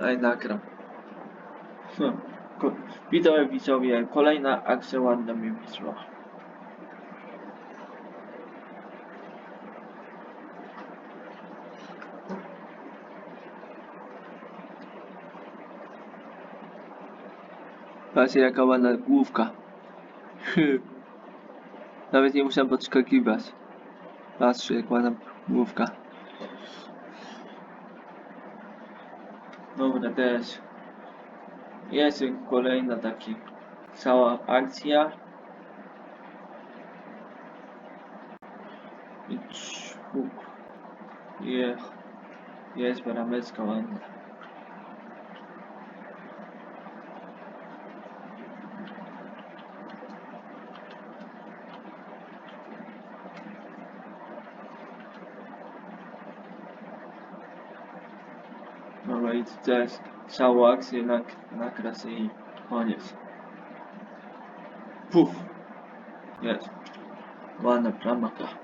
Daj nagram. Hm. Ko- Widzowie, kolejna akcja ładna mi wyszła. Patrzcie jaka ładna główka. Nawet nie muszę podskakiwać. Patrzcie jak ładna główka. Dobra, też. Jest kolejna taki cała akcja. I czuk. Je, jest bramecka ładna. I teraz całą akcję na, na krasę i koniec. Puf. Jest. Ładna bramka.